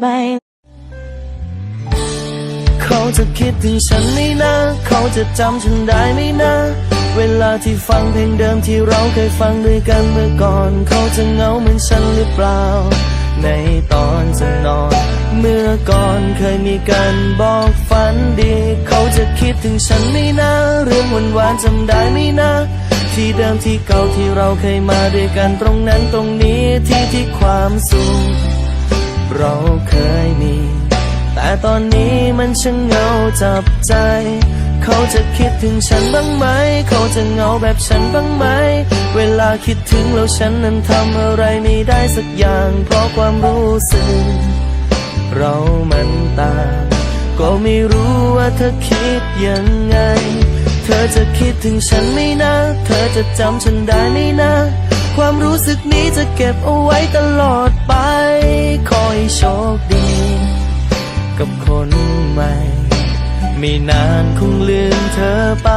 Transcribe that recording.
ใบเขาจะคิดถึงฉันไหมนะ เขาจะจำฉันได้ไหมนะ เวลาที่ฟังเพลงเดิมที่เราเคยฟังด้วยกันเมื่อก่อน เขาจะเหงาเหมือนฉันหรือเปล่า ในตอนจะนอน เมื่อก่อนเคยมีกันบอกฝันดี เขาจะคิดถึงฉันไหมนะ เรื่องหวานๆจำได้ไหมนะที่เดิมที่เก่าที่เราเคยมาด้วยกันตรงนั้นตรงนี้ที่ที่ความสุข เราเคยมี แต่ตอนนี้มันช่างเหงาจับใจ เขาจะคิดถึงฉันบ้างไหม เขาจะเหงาแบบฉันบ้างไหม เวลาคิดถึงแล้วฉันนั้นทำอะไรไม่ได้สักอย่าง เพราะความรู้สึก เรามันต่างก็ไม่รู้ว่าเธอคิดยังไง เธอจะคิดถึงฉันไหมนะ เธอจะจำฉันได้ไหมนะ ความรู้สึกนี้จะเก็บเอาไว้ตลอดไป ขอให้โชคดี กับคนใหม่ ไม่นานคงลืมเธอไป